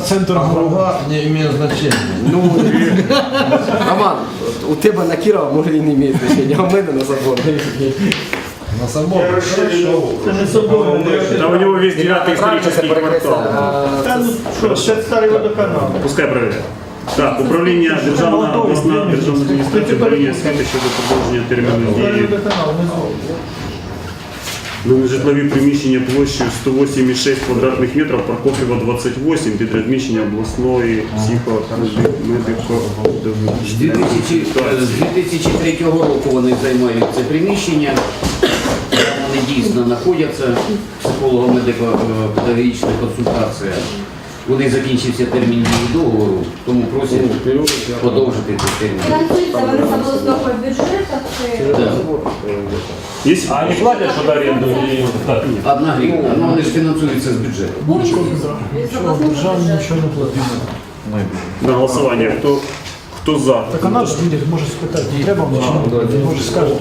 Центр Округа не имеет значения. Ну, Роман, у тебе на Кірова може і не має значення, а у мене на забор. На собор. Це не собор. Да у него весь девятый исторический квартал. Та ну що, ще старий водоканал. Пускай проверяет. Так, управління Державна обласна державна адміністрація управління освіти щодо продовження терміну дії водоканал. На нежитлові приміщення площею 108,6 квадратних метрів, Прокофєва 28, під розміщення обласної З 2000 2003 року вони займають це приміщення. Вони дійсно знаходяться психолого-медико-педагогічна консультація. Них закінчився термін дії договору, тому просять подовжити цей термін. Фінансується вони з обласного бюджету. Це Да. Є А они платят что-то аренду или как? Одна гривня, ну вони ж фінансуються з бюджету. повністю з обласного бюджету. не на голосування. Хто, хто за? Так а надо буде, може спитати, треба мені чи ні? Може скаже.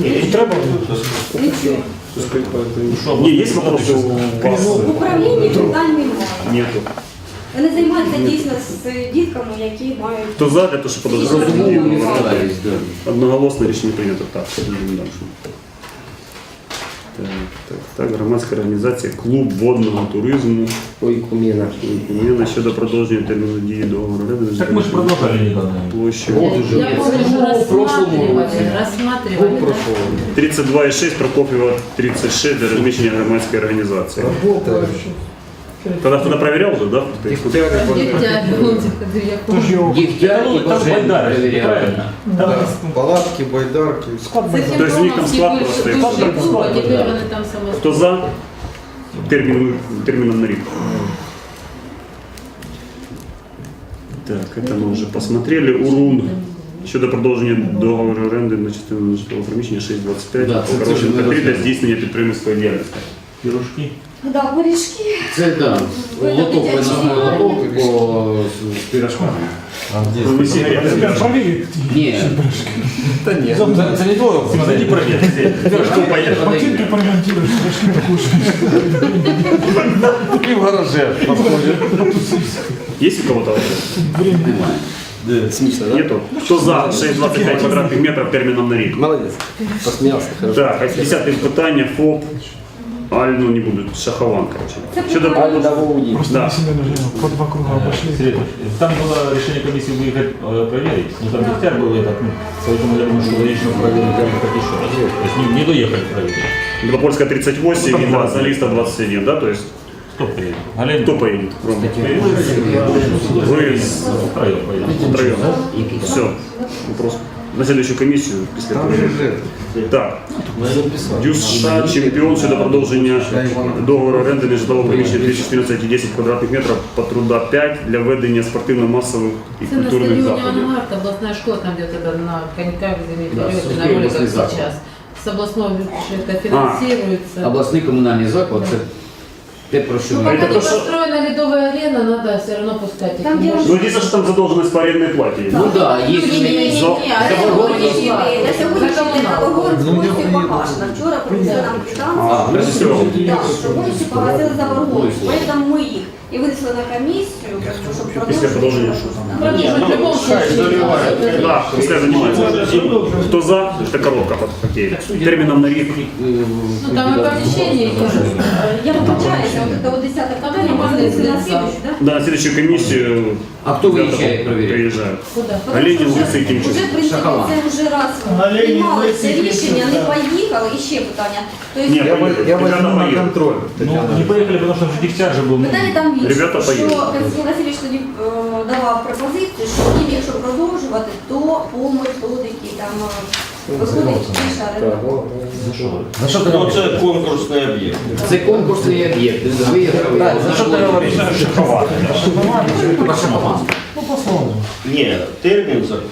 Ні, треба Ні, є вопроси у вас? В управлінні питань немає. Нету. Вони займаються дійсно з дітками, які мають Хто за, для того, щоб стараюсь, да. Одноголосно рішення прийнято. Так, далі. Так, громадська організація Клуб водного туризму Ой, куміна. Міна щодо продовження терміну дії договору Так мы же продолжали никогда. площі Я помню, что рассматривали, рассматривали. да. 32,6, Прокофьева 36 для розміщення громадської організації. Тоді хто проверяв вже, да? Дегтярь, он типа, я помню. Тож його Дігтяр і Там Бажен Байдаров, перевіряли. правильно? Палатки, байдарки. склад С буде. этим То есть у них там Ромовский склад бывший- просто бывший экспортный клуб, а склад, теперь да. они там самостоятельно. Хто за? Термін, терміном на рік. Так, это мы уже посмотрели. УРУН щодо продовження договору оренди на частину житлового приміщення 625. Да, це Хороше вже ми та 3 для розглянули. здійснення підприємницької діяльності. Пирожки. Да, пиріжки. Це да. Лоток виносний лоток по з пирожками. Ви сигарети? Провірить. Ні, Та ні. Это не твой вопрос. Зайди проверь. Пирожки поїхали. Ботинки поремонтируєш, пирожки покушаєш. И в гараже подходит. Є у кого-то вопросы? немає. Смішно, да? Нету. Хто за 6,25 квадратних метрів терміном на рік? Молодець. Посміявся, хорошо. Так, а 10 питання ФОП. А, ну не буду, Шахован, короче. Це Щодо питання. Альда Воуді. Просто Да. на себе нажимав, по два круга обошли. Серега, Там было решение комиссии выехать э, проверить. Ну там Дегтярь был этот, ну, поэтому я думаю, что логично проверить выехать еще раз. То есть не, не доехать проверить. Белопольская 38 и Залиста 21, да? То есть Кто поедет? Галин? кто поедет? Рома? Вы с- Втроем поедем. втроем. Все. Вопрос. На следующую комиссию, Там проверим. же Так, Дюша чемпіон щодо продовження договору оренди нежитлового приміщення 214,10 квадратних метрів по труда 5 для ведення спортивно-масових і Это на культурних стадионе заходів. Областная школа, там где-то да, на коньках, где Да, на роликах областный заклад. сейчас. С областного бюджета финансируется. Обласний комунальний заклад це те, про що Ну, ми. пока Это не то, что- построена ледовая арена, надо все равно пускать их. Там, где Ну, единственное, что там задолженность по арендній платі. Ну так, є. Ні-ні-ні, За- а сьогоднішній сьогоднішній день. На сьогоднішній день повністю погашено. Вчора принесли нам А, квитанцію. Режиссером. Так, що всі погасили заборгованість. Поэтому ми їх і винесли на комісію, щоб Після продовження. Продолжить в любом случае. Да, пускай занимается. Кто за? Это коробка под хоккей. Термином на рік. Ну там и помещение есть. Я вибачаюся, от до 10 питання можна винесли на слідчу, так? Да, на следующую комиссию. А хто виїжджає проверяти? Приезжают. Куда? Ленін, Лисий, Тимчук. Вже, в принципі, Шахова. це вже раз Ленін, приймали це Лисий, рішення, Тимчук, не да. поїхали. І ще питання. Тобто, Ні, Я, во- я возьму на поедут. контроль. Ну, не поехали, потому что Дегтярь же был. ну, Питання там Ребята що. Константин Васильович тоді е, давав пропозицію, що їм, якщо продовжувати, то по методики там е, виходить більше. За что ты говоришь? Це конкурсний об'єкт. Це конкурсний об'єкт. Виїхали. Да, за что ты говоришь? Про Ну, слава Не, термин зак-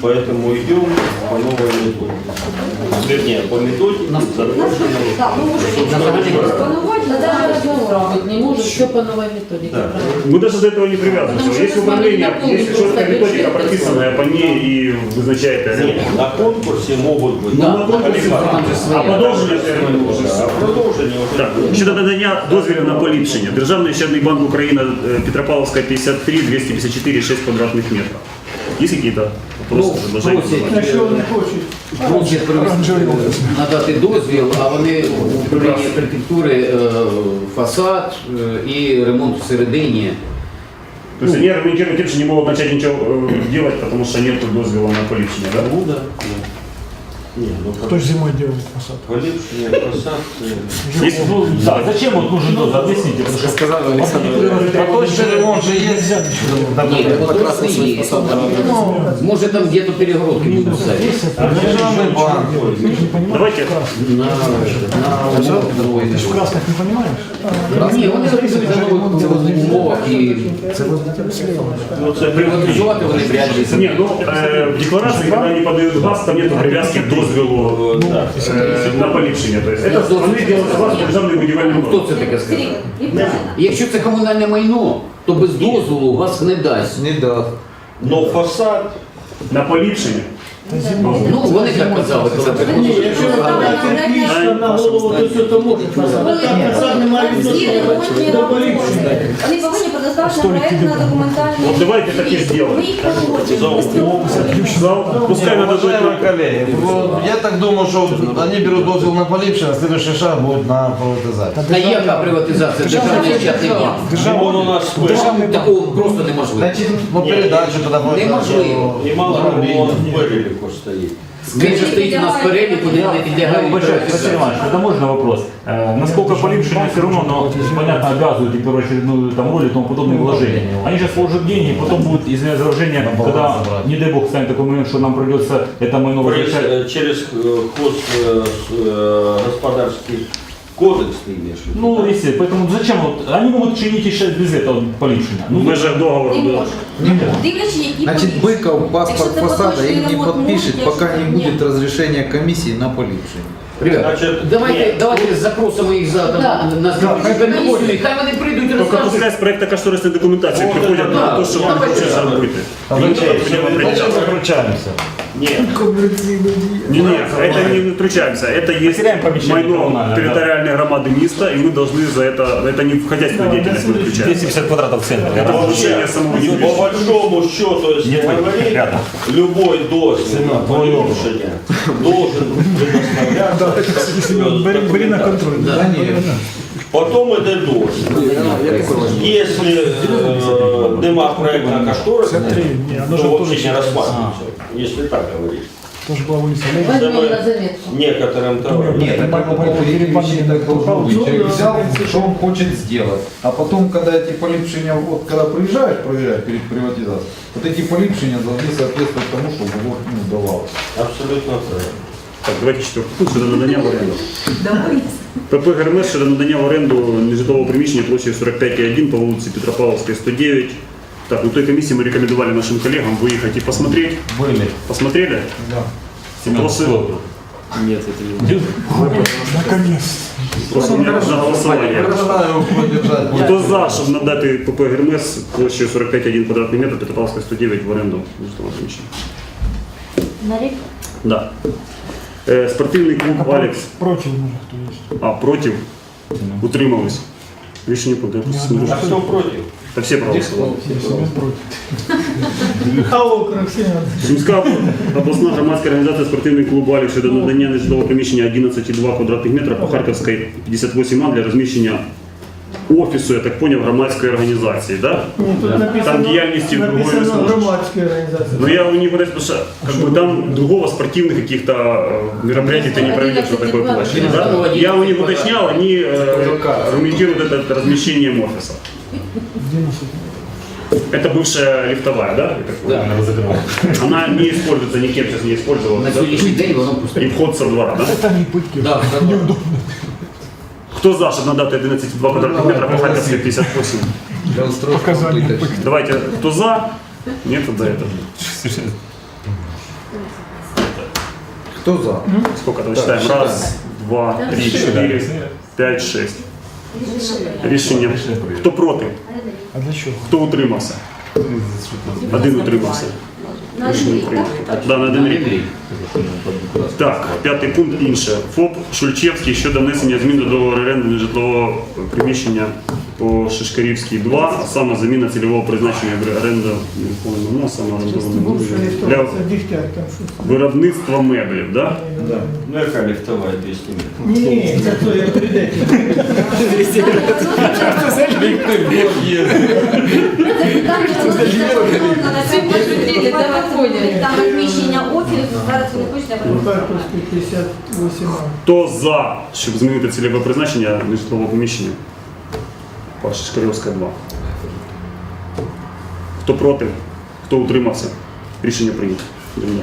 поэтому идем по новой методі. Вернее, по методике. завершено. Да, мы уже Да, загадайте. но даже разговор робити не можуть, що по новой методике. Мы даже до этого не Потому привязываемся. Есть управление, на есть конкурс четкая методика прописанная, по ней и вызначает Ні, на конкурсі можуть бути. Ну, на конкурсі. А, а продолжение терміну уже. бути. А продовження вже. Так, щодо на поліпшення. Державний щебний банк України е, 50 253, 254, 6 квадратных метров. Есть какие-то вопросы, ну, предложения? Просять, що вони хочуть? Просять надати дозвіл, а вони э, э, в управлінні архітектури фасад е, і ремонт всередині. То есть ну. они аргументируют тем, что не могут начать ничего э, делать, потому что нет дозвела на поличение, да? Ну да. Ні, ну, Хто ж зимою робить посад? поліпшення посад, це... Есть, Ну, да, зачем вот нужен дозвол? Объясните, потому что Сказали Олександр Поточный ремонт же есть. Ні, Прекрасно ні. свій фасад. Може там где-то перегородки будуть ставити. Державный банк. Ми ж не розуміємо. Давайте. На, на умовах. Ти ж в красних не розумієш? Ні, вони записують на нових умовах і Ну, це приватизувати вони вряд ли. Не, ну, э, в декларации, когда они подают газ, там нет привязки к дозвелу э, на поліпшення. То есть это вони делают вас державний будівельний Хто це таке сказав? неправильно. Якщо це комунальне майно, то без дозволу вас не дасть. Не дасть. Но фасад На поліпшення. Ну, вони так казали, коли приходили. на голову, то все то може. Вони повинні предоставити проєктно документальну. Вот давайте так. Ми їх погоджуємо. Зал, Пускай надо Уважаемые коллеги, вот я так думаю, что они берут дозвел на поліпшення, следующий шаг будет на приватизацию. Та яка приватизація державної щатний банк? Вон у нас Державний такого просто неможливо. Значит, ну передачу будет. Неможливо. немало в переліку стоїть. Він же стоїть у нас в переліку, де не підлягає Ну, Василий приватизації. Иванович, это можно вопрос? Э, насколько полипшение все равно, но, понятно, обязывают и первоочередную там, роль и тому подобные вложения. Они сейчас вложат деньги, потом будет извиняюсь за выражение, когда, не дай бог, станет такой момент, что нам придется это майно возвращать. Через, через е, хоз е, с- е, господарський кодекс ти имеешь в виду? Ну, если, поэтому зачем вот, они могут чинить еще без этого полипшения. Ну, Ну, ми же договору Не було. можуть. Дивлячись, які Значит, поліпшення. Быков паспорт Якщо це фасада поточний им не ремонт подпишет, можуть, пока якщо не ні. будет разрешения комиссии на полипшение. Ребята, Значить, давайте, ні. давайте запросимо їх за там, Да. на комісію, і хай вони прийдуть і Только розкажуть. пускай з проекта кошторисної документації О, приходять да, на те, що да. вам Давайте. хочеться робити. Зачем закручаемся? Ні, Не, не, это не втручаемся. Это есть Потеряем помещение майно коммунальное, территориальной громады места, и мы должны за это, это не в хозяйственную деятельность мы включаем. 250 квадратов в центре. Это получение самого по недвижимости. большому счету, если Нет, говорить, рядом. любой дозвіл на поліпшення должен предоставляться. Семен, бери, бери на контроль. Да нет. Потом іде дозвіл. Если э, нема проекта кошториса, Смотри, не, оно же то тоже вообще не считается. рассматривается, если так говорить. Тоже была улица Возьмем на заметку. Некоторым товарам. Нет, это по эти вещи так должно быть. Человек взял, что он хочет сделать. А потом, когда эти полипшения, вот когда приезжаешь, проверяешь перед приватизацией, вот эти полипшения должны соответствовать тому, что было ну, давалось. Абсолютно правильно. Так, давайте четвертий пункт щодо надання в оренду. ПП ГРМС щодо надання в оренду нежитлового приміщення площею 45,1 по вулиці Петропавловській, 109. Так, ну той комиссии мы рекомендовали нашим коллегам выехать и посмотреть. Были. Посмотрели? Семен, Вопросы? кто? Нет, это не Наконец. Просто на голосування. Предлагаю поддержать. Хто за, щоб надати ПП ГРМС площею 45,1 квадратний метр Петропавловська 109 в оренду нежитлового приміщення? На рік? Да. Е, спортивний клуб Алекс. Против, может, кто есть. А, проти? Утримались. Рішення буде. А кто против? Та всі проголосували. Семен против. Сумська обласна громадська організація спортивний клуб Алекс щодо надання нежитлового приміщення 11,2 квадратних метра по Харківській 58А для розміщення офісу, я так поняв, громадської організації, да? Там діяльності другої не сможеш. Но я у них вот это, потому что как бы там другого спортивных каких-то э, мероприятий ты не проведешь на такой площади. Да? Я у них уточнял, они э, аргументируют это размещением офиса. Это бывшая лифтовая, да? я так понял? Да. Она не используется никем, сейчас не использовалась. На да? сьогоднішній день воно пусте. И вход со двора, да? Это не пытки. Да, Хто за, щоб надати 11,2 квадратних метра по Харківській 58? Для устройства плиточных. Давайте, кто за? Нет, тогда это. Кто за? Сколько там считаем? Раз, два, три, четыре, п'ять, шесть. Рішення. Хто проти? А для чого? Хто утримався? Один утримався. Да, на один рік. Так, п'ятий пункт інше. ФОП Шульчевський щодо внесення змін до договору оренди нежитлового приміщення по Шишкарівській 2, а саме заміна цільового призначення оренда нерухомого саме орендованого для виробництва меблів, да? Ну, яка ліфтова 200 метрів. Ні, це то як прийдете. Там розміщення офісу, зараз ви не хочете Харківський 58. Хто за, щоб змінити цільове призначення нежитлового приміщення? По Шишкарівська 2. Хто проти? Хто утримався? Рішення прийнято. Йдемо.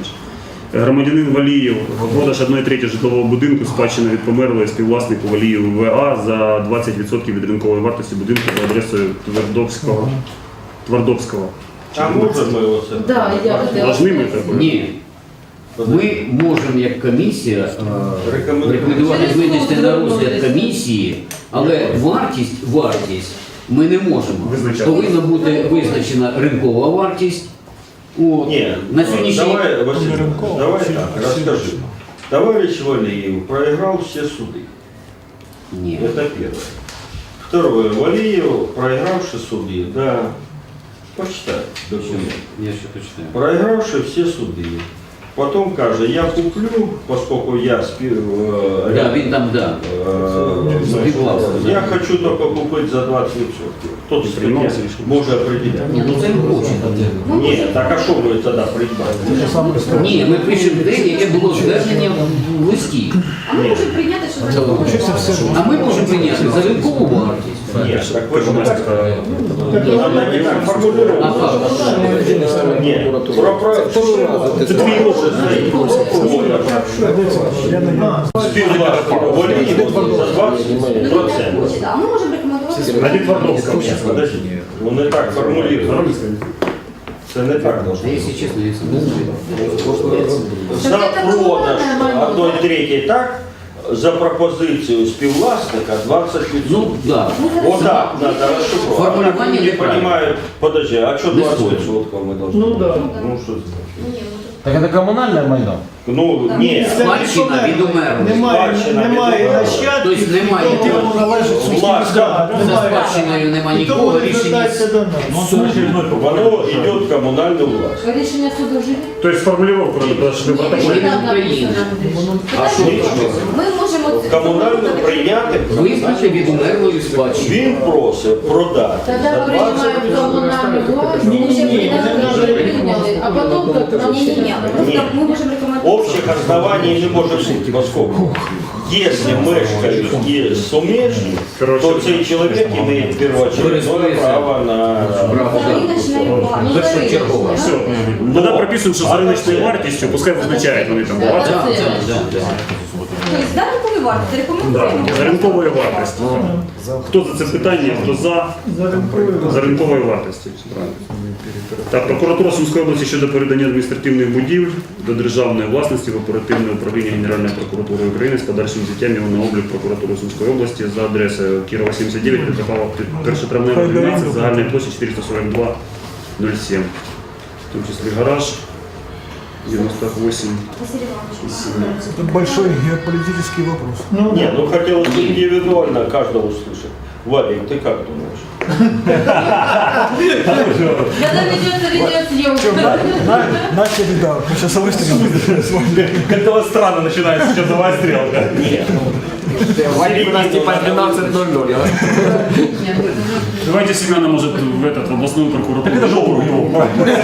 Громадянин Валіїв, продаж 1 треті житлового будинку, спадщина від померлої співвласнику Валіїв ВА за 20% від ринкової вартості будинку за адресою Твердовського. Твардовського. А можемо його це? Да, я хотела Должны ми сказать. це? Ні. Ми можемо як комісія е, Рекомендувати. рекомендувати Через винести суд на зробити. розгляд комісії, але вартість, вартість ми не можемо. Визначати. Повинна бути визначена ринкова вартість. От. Ні, на сьогоднішній давай, Василь, Рынкова, давай вообще так, красиво. расскажи. Товарищ Валиев проиграл все суды. Ні. Это первое. Второе. Валиев, проигравший суды, да, почитай документ. Я ще почитаю. Проигравший все суды. Потом каже, я куплю, поскольку я спи, э, Да, він там, да. э, Співвласник, да. я хочу только купить за 20%. Кто І то приймався рішення. может определять. Ні, ну це не хоче. Нет, так а что вы тогда придбали? Ні, ми пишемо те, яке було звернення в листі. А ми можемо прийняти, що ви Хочеться все. А ми можемо прийняти за ринкову вартість. Нет, так вы же Громадська Она не так А формулирована. как? Нет, про, про, Це твій уже стоит. Я на Співвласник Валиев за 20%. А ми можемо рекомендувати. Раді Твардовського. Подожди, он не так формулирует. Це не так должно Та, бути. Якщо чесно, я сам не знаю. За продаж одної третій так, за пропозицію співвласника 20%. Ну, да. Вот так надо расшифровать. Формулирование А так люди неправильно. понимают, подожди, а что Не 20% спорю. мы должны? Ну да. Ну что это? Ні, так это коммунальное майно? Ну, ні. Спадщина від умерлих. Немає, Спадщина немає відома. нащадків, Тобто немає. і тому належить Власне, За спадщиною нема І тому нікого, не рішення звертайтеся до нас. Ну, Воно йде в комунальну власть. Рішення суду вже То есть формулировку надо чтобы протокол. Ні, на Україні. А що Ми комунальну прийняти? Визнати від умерлої спадщини. Він просить продати Тогда за принимаем 20%. коммунальную власть, Не-не-не, уже приняли, а потом как нам Ні, ні, ні. Просто ми можемо. Общих оснований не може бути, поскольку если мешкають і суміжні, то цей чоловік має первоочередне право на Право, За да. Першочергово. Все. Тогда прописываем, что за рыночной вартостью, пускай визначають вони там. Тобто за рекомендуємо. за ринковою вартістю. Хто за це питання, хто за? За ринковою За ринковою вартістю. Так, прокуратура Сумської області щодо передання адміністративних будівель до державної власності в оперативне управління Генеральної прокуратури України з подальшим взяттям його на облік прокуратури Сумської області за адресою Кірова 79, Петропавла 1 травнева 12, загальної площі 442 07. В тому числі гараж 98. Василь Іванович. Это большой геополитический вопрос. Не, ну хотелось бы индивидуально каждого услышать. Вадик, ты как думаешь? Когда ведется видеосъемка. На- Начали, да, по часовой стрелке. Как-то странно начинается часовая стрелка. Нет. Валик у нас типа 12.00, а? Давайте Семена, может, в этот в областную прокуратуру. Это же.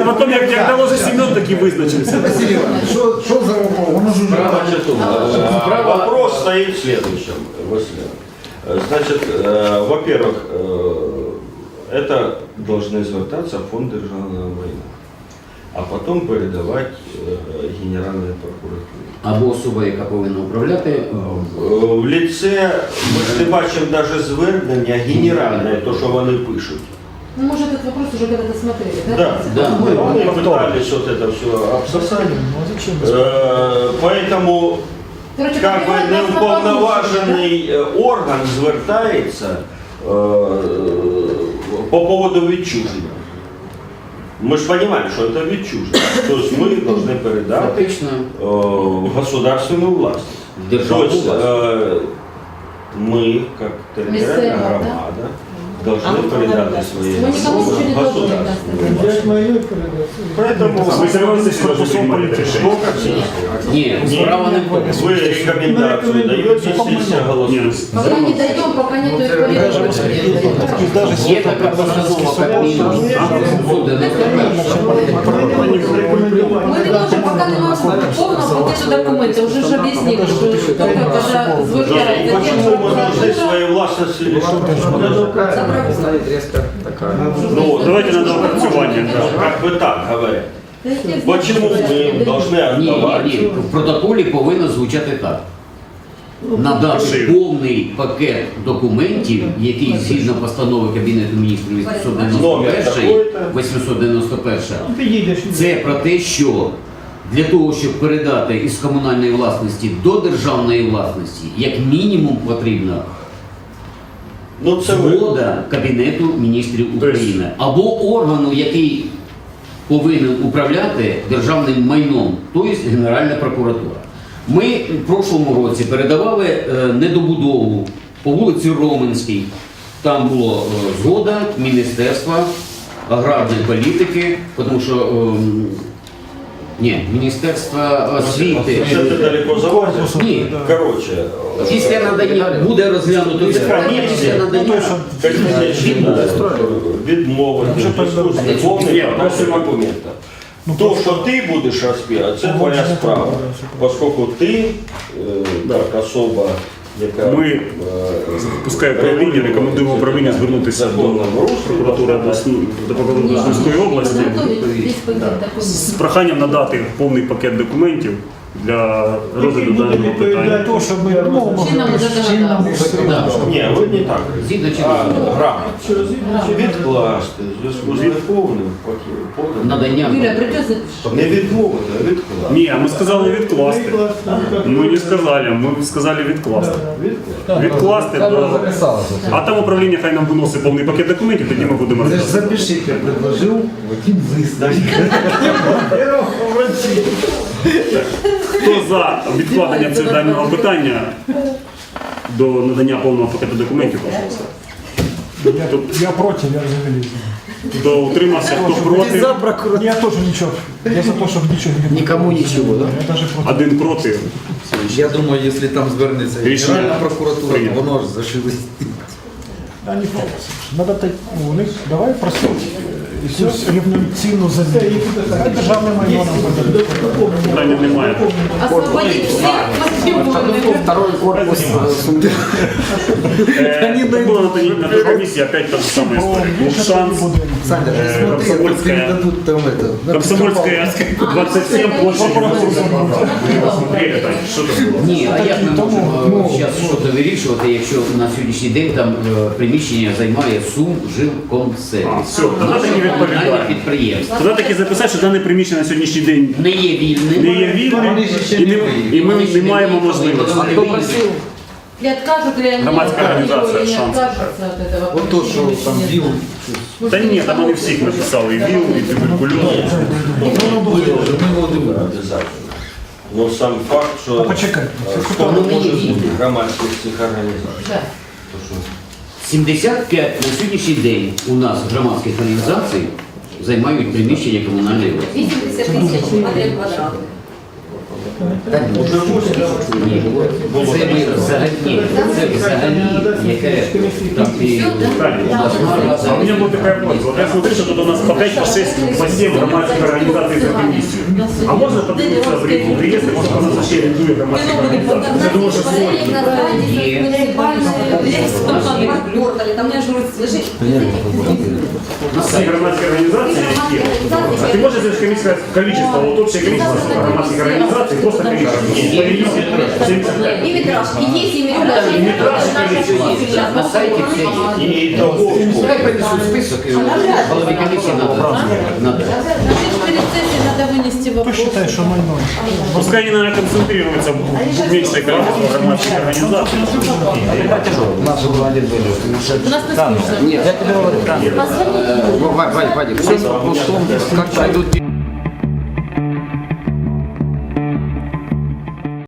А потом, як, як доложи Семен, так і визначився. Василий что, что за вопрос? Он уже тому. э, Справа вопрос стоит в следующем, Василий. Э, Значит, э, во-первых, э, это должны звертаться в фонд державного. а потім передавати е, Генеральній прокуратурі. Або особа, яка повинна управляти, е, Е, В ліце ми ж не бачимо навіть звернення генеральне, то що вони пишуть. Ну, может, этот вопрос уже когда-то смотрели, да? Да, Да. мы, мы пытались вот это все обсосать. Ну а зачем? Э, Поэтому Короче, как бы проверяют нас на получше, неуповноважений е, орган звертається е, по поводу відчуження. Ми ж розуміємо, що це відчуження. Тобто ми повинні передати фактично е, в государственную власть. То державну есть власть. э, мы, как территориальная Местная, да? громада, должны передать свои Мы никому ничего не должны государственной предоставить. власти. Поэтому Вы согласны, что должны принимать это решение? Ні, справа не в тому. вы рекомендацию даете, сессия голосует. Пока не даем, пока нету Даже Є така постанова Кабміну 791. Мы не можем, пока не можем повного пакету документов. Уже же объяснили, что только когда звучает Почему мы должны своей властности лишить? Станет резко такая. Ну, давайте на доопрацювання. Ну, Как бы так говорят. Почему мы должны Ні, ні, отдавать? ні. В протоколі повинно звучати так. Надати Пиши. повний пакет документів, який згідно постанови Кабінету міністрів 891, 891, це про те, що для того, щоб передати із комунальної власності до державної власності, як мінімум потрібно Ну це ви. згода Кабінету міністрів України або органу, який повинен управляти державним майном, тобто Генеральна прокуратура. Ми в прошлому році передавали е, недобудову по вулиці Роменській. Там була е, згода Міністерства аграрної політики, тому що ем, ні, Міністерства освіти. Це ти далеко завозиш? Ні, Короче, після надання буде розглянуто. Ні, після надання пакет документа. То, що ти будеш розпірати, це твоя справа. Оскільки ти, е, як особа, яка Ми, запускає Пускай управління, рекомендуємо управління звернутися до прокуратури обласної до прокуратури області. з проханням надати повний пакет документів для розгляду даного питання. То, щоб ми ну, могли Чинному чинному законодавству. Ні, ви не так. Згідно А грамотно. Відкласти в зв'язку з неповним пакетом. надання. Юля, придется Не відмовити, а відкласти. Ні, ми сказали відкласти. Ми не сказали, ми сказали відкласти. Відкласти, до... а там управління хай нам виносить повний пакет документів, тоді ми будемо розглядати. Запишите, предложил Вадим Зыстов. Хто за відкладення цього даного питання до надання повного пакету документів, голосувати. Я, я проти, я взагалі. Хто утримався, хто проти, Я теж нічого. Я за те, щоб нічого не було. Никому ничего, да? Я даже проти. один проти. Я думаю, если там звернеться Рішення Генеральна прокуратура, прийнято. то воно ж зашили. А не фокус. Надо так, ну, у них давай просити якусь рівноцінну землю. Хай державне майно нам подадуть. Питання немає. освободить всех мотивованных. Второй корпус э, сумки. Е, це була на той- на той комісії опять та ж сама історія. Був шанс. Саня, Э, ты смотри, а то Комсомольская. передадут там это. на Комсомольська 27 площадь. Смотри, Тань, що там було? Ні, а як ми можемо зараз щось вирішувати, якщо на сьогоднішній день там е, приміщення займає Сум Жилкомсервіс? А, все, тоді таки Комунальне відповідає. підприємство. Тоді таки записати, що дане приміщення на сьогоднішній день Не є вільним. не є вільним і, не, і ми не маємо можливості. Вони Кто вільні. Или откажут, или они Громадская организация, не шанс. откажутся от этого. Вот то, что там бил. Та ні, там вони всіх написали, і ВІЛ, і туберкульоз. Обов'язково. Ну сам факт, що почекай. е, не може бути громадських цих організацій. Да. То що 75 на сьогоднішній день у нас громадських організацій займають приміщення комунальної власності. 80 тисяч метрів. Так, може, ні. Це ми взагалі, ні, це взагалі, яке там і А у меня будет такая просьба. Вот я смотрю, что тут у нас по 5, по 6, по 7 громадских организаций за комиссию. А можно подивитися в реєстр, може у нас вообще рядує громадських організацій? Я думаю, що Перелік сотні. на сайті муніципального порталі, там не ж лежить. Всі громадські організації, які є. А ти можеш сказати комісія количество, от общее количество громадських організацій, просто количество. Повелитель 75. І метраж, є, і є. На сайті все є. І того. Хай принесуть список, і голові комісії надо. вынести вопрос. вважає, що майно? Пускай они, наверное, концентрируются в меньшее количество громадских организаций. У нас на Нет, я тебе говорю. Вадик, Вадик, все в том, как пойдут